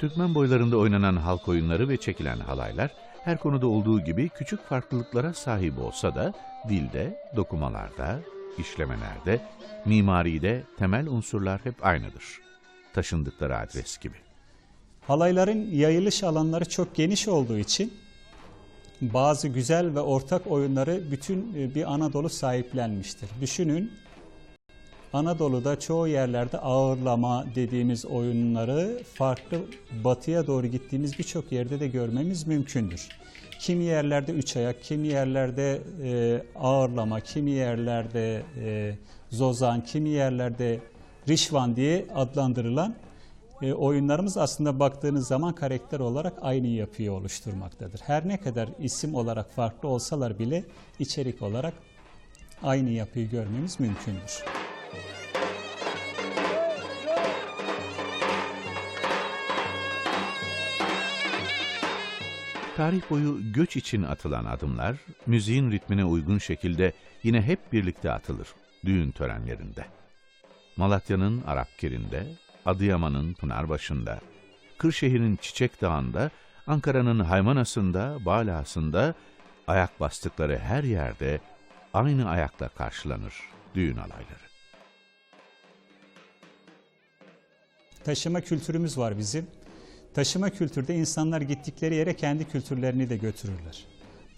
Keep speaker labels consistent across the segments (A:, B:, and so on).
A: Türkmen boylarında oynanan halk oyunları ve çekilen halaylar her konuda olduğu gibi küçük farklılıklara sahip olsa da dilde, dokumalarda, işlemelerde, mimaride temel unsurlar hep aynıdır. Taşındıkları adres gibi.
B: Halayların yayılış alanları çok geniş olduğu için bazı güzel ve ortak oyunları bütün e, bir Anadolu sahiplenmiştir. Düşünün Anadolu'da çoğu yerlerde ağırlama dediğimiz oyunları farklı batıya doğru gittiğimiz birçok yerde de görmemiz mümkündür. Kimi yerlerde üç ayak, kimi yerlerde e, ağırlama, kimi yerlerde e, zozan, kimi yerlerde rişvan diye adlandırılan e, oyunlarımız aslında baktığınız zaman karakter olarak aynı yapıyı oluşturmaktadır. Her ne kadar isim olarak farklı olsalar bile içerik olarak aynı yapıyı görmemiz mümkündür.
A: Tarih boyu göç için atılan adımlar, müziğin ritmine uygun şekilde yine hep birlikte atılır düğün törenlerinde. Malatya'nın Arapkir'inde, Adıyaman'ın Pınarbaşı'nda, Kırşehir'in Çiçek Dağı'nda, Ankara'nın Haymanası'nda, Balası'nda, ayak bastıkları her yerde aynı ayakla karşılanır düğün alayları.
B: Taşıma kültürümüz var bizim. Taşıma kültürde insanlar gittikleri yere kendi kültürlerini de götürürler.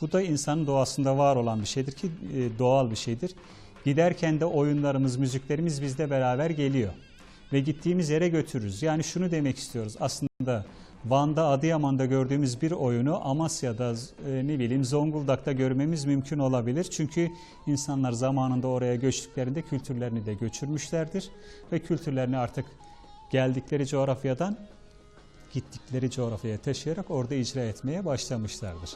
B: Bu da insanın doğasında var olan bir şeydir ki e, doğal bir şeydir. Giderken de oyunlarımız, müziklerimiz bizle beraber geliyor. Ve gittiğimiz yere götürürüz. Yani şunu demek istiyoruz. Aslında Van'da, Adıyaman'da gördüğümüz bir oyunu Amasya'da, e, ne bileyim Zonguldak'ta görmemiz mümkün olabilir. Çünkü insanlar zamanında oraya göçtüklerinde kültürlerini de göçürmüşlerdir. Ve kültürlerini artık geldikleri coğrafyadan gittikleri coğrafyaya taşıyarak orada icra etmeye başlamışlardır.